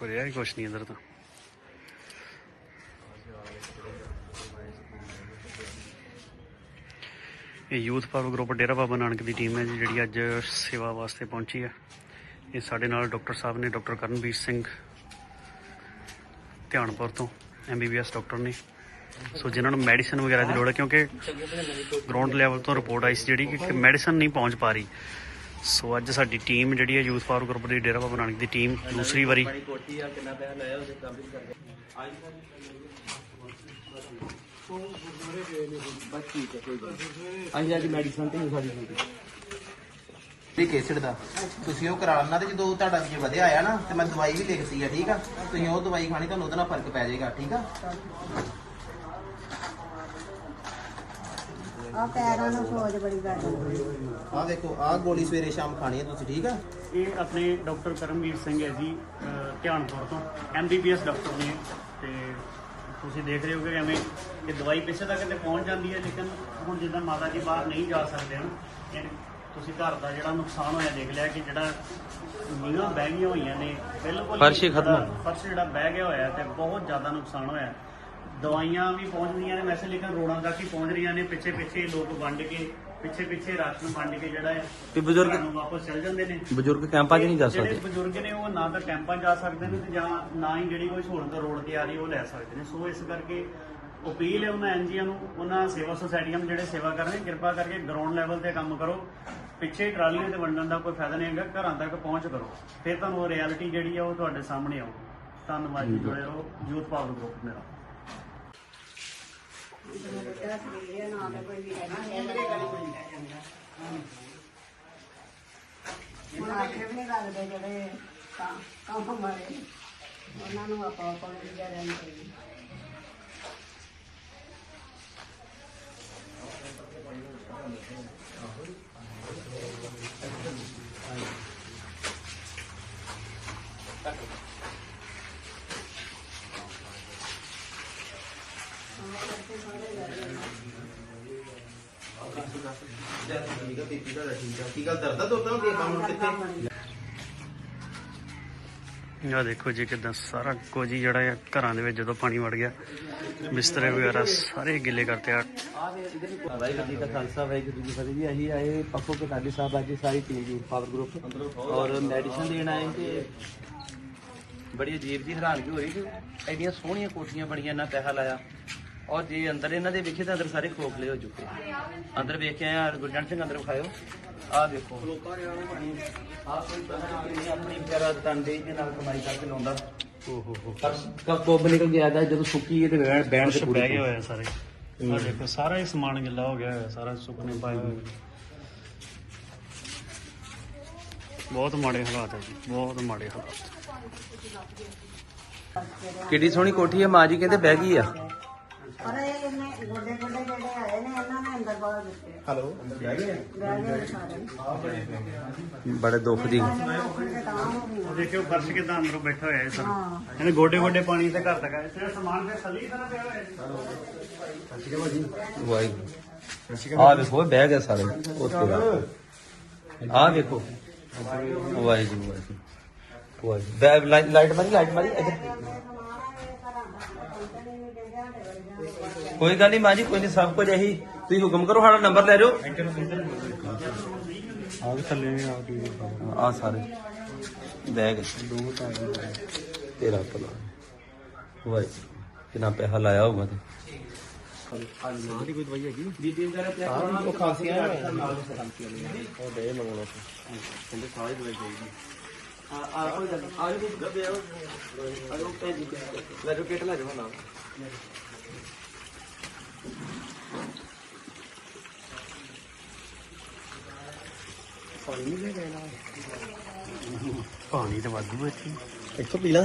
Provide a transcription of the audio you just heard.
ਹੋ ਹੀ ਕੁਛ ਨਹੀਂ ਅੰਦਰ ਤਾਂ ਇਹ youth power group Dera Baba Nanak ਦੀ ਟੀਮ ਹੈ ਜੀ, ਜਿਹੜੀ ਅੱਜ ਸੇਵਾ ਵਾਸਤੇ ਪਹੁੰਚੀ ਹੈ। ਇਹ ਸਾਡੇ ਨਾਲ ਡਾਕਟਰ ਸਾਹਿਬ ਨੇ, ਡਾਕਟਰ ਕਰਨਵੀਰ ਸਿੰਘ ਧਿਆਨਪੁਰ ਤੋਂ ਐਮਬੀਬੀਐਸ ਡਾਕਟਰ ਨੇ। ਸੋ ਜਿਨ੍ਹਾਂ ਨੂੰ ਮੈਡੀਸਨ ਵਗੈਰਾ ਦੀ ਲੋੜ ਹੈ, ਕਿਉਂਕਿ ਗਰਾਊਂਡ ਲੈਵਲ ਤੋਂ ਰਿਪੋਰਟ ਆਈ ਸੀ ਜਿਹੜੀ ਕਿ ਮੈਡੀਸਨ ਨਹੀਂ ਪਹੁੰਚ ਪਾ ਰਹੀ। ਸੋ ਅੱਜ ਸਾਡੀ ਟੀਮ ਜਿਹੜੀ ਹੈ ਯੂਥ ਪਾਵਰ ਗਰੁੱਪ ਦੀ ਡੇਰਾ ਬਾਬਾ ਨਾਨਕ ਦੀ ਟੀਮ ਦੂਸਰੀ ਵਾਰੀ ਬੜੀ ਕੋਠੀ ਆ ਕਿੰਨਾ ਪੈਸਾ ਲਾਇਆ ਉਹਦੇ ਕੰਮ ਵੀ ਕਰਦੇ ਬਸ ਠੀਕ ਹੈ ਕੋਈ ਗੱਲ ਅਸੀਂ ਅੱਜ ਮੈਡੀਸਨ ਤੇ ਸਾਡੀ ਤੇ ਕੇਸਡ ਦਾ। ਤੁਸੀਂ ਉਹ ਕਰਾ ਲੈਣਾ ਤੇ ਜਦੋਂ ਤੁਹਾਡਾ ਜੇ ਵਧਿਆ ਆਇਆ ਨਾ ਤੇ ਮੈਂ ਦਵਾਈ ਵੀ ਲਿਖਤੀ ਆ ਠੀਕ ਆ? ਤੁਸੀਂ ਉਹ ਦਵਾਈ ਖਾਣੀ ਤੁਹਾਨੂੰ ਉਹਦੇ ਨਾਲ ਫ਼ਰਕ ਪੈ ਜਾਏਗਾ ਠੀਕ ਆ? ਆ ਪੈਰਾਂ ਨੂੰ ਸੋਜ ਬੜੀ ਕਰ ਦਿੰਦੀ ਆਹ ਦੇਖੋ ਆਹ ਗੋਲੀ ਸਵੇਰੇ ਸ਼ਾਮ ਖਾਣੀ ਹੈ ਤੁਸੀਂ ਠੀਕ ਆ? ਇਹ ਆਪਣੇ ਡਾਕਟਰ ਕਰਮਵੀਰ ਸਿੰਘ ਹੈ ਜੀ ਧਿਆਨਪੁਰ ਤੋਂ। ਐਮਬੀਬੀਐਸ ਡਾਕਟਰ ਨੇ ਤੇ ਤੁਸੀਂ ਦੇਖ ਰਹੇ ਹੋ ਕਿ ਐਵੇਂ ਕਿ ਦਵਾਈ ਪਿੱਛੇ ਤੱਕ ਤੇ ਪਹੁੰਚ ਜਾਂਦੀ ਹੈ ਲੇਕਿਨ ਹੁਣ ਜਿੱਦਾਂ ਮਾਤਾ ਜੀ ਬਾਹਰ ਨਹੀਂ ਜਾ ਸਕਦੇ ਹਨ ਇਹ ਤੁਸੀਂ ਘਰ ਦਾ ਜਿਹੜਾ ਨੁਕਸਾਨ ਹੋਇਆ ਦੇਖ ਲਿਆ ਕਿ ਜਿਹੜਾ ਨੀਹਾਂ ਬਹਿ ਗਈਆਂ ਹੋਈਆਂ ਨੇ ਬਿਲਕੁਲ ਫਰਸ਼ ਹੀ ਖਤਮ। ਫਰਸ਼ ਜਿਹੜਾ ਬਹਿ ਗਿਆ ਹੋਇਆ ਤੇ ਬਹੁਤ ਜ਼ਿਆਦਾ ਨੁਕਸਾਨ ਹੋਇਆ। ਦਵਾਈਆਂ ਵੀ ਪਹੁੰਚਦੀਆਂ ਨੇ ਵੈਸੇ ਲੇਕਿਨ ਰੋਡਾਂ ਤੱਕ ਹੀ ਪਹੁੰਚ ਰਹੀਆਂ ਨੇ ਪਿੱਛੇ ਪਿੱਛੇ ਲੋਕ ਵੰਡ ਕੇ ਪਿੱਛੇ ਪਿੱਛੇ ਰਾਸ਼ਨ ਵੰਡ ਕੇ ਜਿਹੜਾ ਹੈ ਤੇ ਬਜ਼ੁਰਗ- ਘਰਾਂ ਨੂੰ ਵਾਪਸ ਚਲ ਜਾਂਦੇ ਨੇ। ਬਜ਼ੁਰਗ ਕੈਂਪਾਂ 'ਚ ਨਹੀਂ ਜਾ ਜਿਹੜੇ ਸਕਦੇ? ਬਜ਼ੁਰਗ ਨੇ ਉਹ ਨਾ ਤਾਂ ਕੈਂਪਾਂ ਜਾ ਸਕਦੇ ਨੇ ਤੇ ਜਾਂ ਨਾ ਹੀ ਜਿਹੜੀ ਕੋਈ ਸਹੂਲਤ ਰੋਡ ਤੇ ਆ ਰਹੀ ਉਹ ਲੈ ਸਕਦੇ ਨੇ। ਸੋ ਇਸ ਕਰਕੇ ਅਪੀਲ ਹੈ ਉਹਨਾਂ ਐਨਜੀਓ ਨੂੰ ਉਹਨਾਂ ਸੇਵਾ ਸੁਸਾਇਟੀਆਂ ਨੂੰ ਜਿਹੜੇ ਸੇਵਾ ਕਰ ਰਹੇ ਨੇ, ਕਿਰਪਾ ਕਰਕੇ ਗਰਾਊਂਡ ਲੈਵਲ ਤੇ ਕੰਮ ਕਰੋ। ਪਿੱਛੇ ਟਰਾਲੀਆਂ ਤੇ ਵੰਡਣ ਦਾ ਕੋਈ ਫਾਇਦਾ ਨਹੀਂ ਹੈਗਾ ਘਰਾਂ ਤੱਕ ਪਹੁੰਚ ਕਰੋ। ਫਿਰ ਤੁਹਾਨੂੰ ਉਹ ਰਿਐਲਿਟੀ ਜਿਹੜੀ ਆ ਉਹ ਤੁਹਾਡੇ ਸਾਹਮਣੇ ਆਊ। ਧੰਨਵਾਦ ਜੀ ਜੁੜੇ ਰਹੋ। ਯੂਥ ਪਾਵਰ ਗਰੁੱਪ ਮੇਰਾ। ਉਹਨਾਂ ਨੂੰ ਆਪਾਂ ਕੋਲ ਵੀ ਜਾ ਰਹੇ ਨੇ ਠੀਕ ਆ ਬੀਪੀ ਦਾ ਠੀਕ ਆ ਕੀ ਗੱਲ ਦਰਦ ਆ ਦੋਤਾਂ ਦੇ ਕੰਮ ਕਿੱਥੇ ਆਹ ਦੇਖੋ ਜੀ ਕਿਦਾਂ ਸਾਰਾ ਕੁਝ ਹੀ ਜਿਹੜਾ ਆ, ਘਰਾਂ ਦੇ ਵਿੱਚ ਜਦੋਂ ਪਾਣੀ ਵੜ ਗਿਆ, ਬਿਸਤਰੇ ਵਗੈਰਾ ਸਾਰੇ ਗਿੱਲੇ ਕਰਤੇ ਆ। ਵਾਹਿਗੁਰੂ ਜੀ ਦਾ ਖਾਲਸਾ ਵਾਹਿਗੁਰੂ ਜੀ ਫਤਿਹ ਜੀ ਅਸੀਂ ਆਏ ਪੱਖੋ ਕੇ ਸਾਹਿਬ ਅੱਜ ਸਾਰੀ ਟੀਮ ਜੀ ਪਾਵਰ ਗਰੁੱਪ ਔਰ ਮੈਡੀਸਨ ਦੇਣ ਆਏ ਤੇ ਬੜੀ ਅਜੀਬ ਜੀ ਹੈਰਾਨਗੀ ਹੋ ਰਹੀ ਕਿ ਐਡੀਆਂ ਸੋਹਣੀਆਂ ਕੋਠੀਆਂ ਬਣੀਆਂ ਨਾ ਪੈਸਾ ਲਾਇਆ। ਔਰ ਜੇ ਅੰਦਰ ਇਹਨਾਂ ਦੇ ਵੇਖੇ ਤਾਂ ਅੰਦਰ ਸਾਰੇ ਖੋਖਲੇ ਹੋ ਚੁੱਕੇ ਅੰਦਰ ਵੇਖ ਕੇ ਆਇਆ ਗੁਰਜਨ ਸਿੰਘ ਅੰਦਰ ਵਿਖਾਇਓ। ਆਹ ਦੇਖੋ ਆਹ ਕੋਈ ਪਤਾ ਨਹੀਂ ਆਪਣੀ ਪਿਆਰਾ ਤੰਦੇ ਦੇ ਨਾਲ ਕਮਾਈ ਕਰਕੇ ਲਾਉਂਦਾ ਓਹੋ ਹੋ। ਕਬ ਕੋਬ ਨਿਕਲ ਗਿਆ ਦਾ ਜਦੋਂ ਸੁੱਕੀ ਇਹ ਤੇ ਬੈਣ ਬੈਣ ਤੇ ਕੁਛ ਪੂਰੀ ਬਹਿ ਗਏ ਹੋਏ ਆ ਸਾਰੇ ਆ ਦੇਖੋ ਸਾਰਾ ਹੀ ਸਮਾਨ ਗਿੱਲਾ ਹੋ ਗਿਆ ਹੋਇਆ ਸਾਰਾ ਸੁੱਕਣੇ ਪਾਏ ਹੋਏ ਬਹੁਤ ਮਾੜੇ ਹਾਲਾਤ ਹੈ ਜੀ ਬਹੁਤ ਮਾੜੇ ਹਾਲਾਤ। ਕਿੱਡੀ ਸੋਹਣੀ ਕੋਠੀ ਹੈ ਮਾਂ ਜੀ ਕਹਿੰਦੇ ਬਹਿ ਗਈ ਆ। ਪਰ ਇਹ ਇਹਨੇ ਗੋਡੇ ਗੋਡੇ ਜਿਹੜੇ ਆਏ ਨੇ ਇਹਨਾਂ ਨੇ ਅੰਦਰ ਬਾਹਰ ਦਿੱਤੇ। ਹਲੋ। ਬਹਿ ਗਏ ਬਹਿ ਗਏ ਸਾਰੇ ਬੜੇ ਦੁੱਖ ਦੀ ਦੇਖਿਓ ਫਰਸ਼ ਕਿਦਾਂ ਅੰਦਰੋਂ ਬੈਠਾ ਹੋਇਆ ਹੈ ਸਰ ਹਾਂ। ਇਹਨੇ ਗੋਡੇ ਗੋਡੇ ਪਾਣੀ ਤੇ ਘਰ ਤੱਕ ਆਇਆ ਸਿਰ ਸਮਾਨ ਤੇ ਸਲੀ ਤਰ੍ਹਾਂ ਪਿਆ ਹੋਇਆ ਹੈ ਵਾਹਿਗੁਰੂ। ਆ ਵੇਖੋ ਇਹ ਬਹਿ ਗਏ ਸਾਰੇ ਉੱਥੇ। ਆ ਵੇਖੋ ਵਾਹਿਗੁਰੂ ਵਾਹਿਗੁਰੂ। ਵਾਹਿਗੁਰੂ। ਬੈ- ਲਾਈਟ ਲਾਈਟ ਮਾਰੀ ਲਾਈਟ ਮਾਰੀ ਇੱਧਰ। ਕੋਈ ਗੱਲ ਨਹੀਂ ਮਾਂ ਜੀ ਕੋਈ ਨਹੀਂ ਸਭ ਕੁਝ ਇਹੀ। ਤੁਸੀਂ ਹੁਕਮ ਕਰੋ ਸਾਡਾ ਨੰਬਰ ਲੈ ਜਾਓ। ਆ ਵੀ ਥੱਲੇ ਨਹੀਂ ਆ ਕੀ ਆ ਸਾਰੇ। ਬੈਗ। ਦੋ ਤੇਰਾ ਕਿੰਨਾ ਪੈਸਾ ਲਾਇਆ ਹੋਊਗਾ ਤੇ। ਉਹ ਉਹ ਆ ਆ ਕੋਈ ਗੱਲ ਆ ਜੋ ਗੱਬੇ ਆ ਜੋ ਭੇਜੀ ਲੈ ਜੋ ਕਿਟ ਲੈ ਜਾਓ ਨਾਲ ਪਾਣੀ ਤੇ ਵਾਧੂ ਹੈ ਇੱਥੇ ਇੱਥੋਂ ਪੀ ਲਾ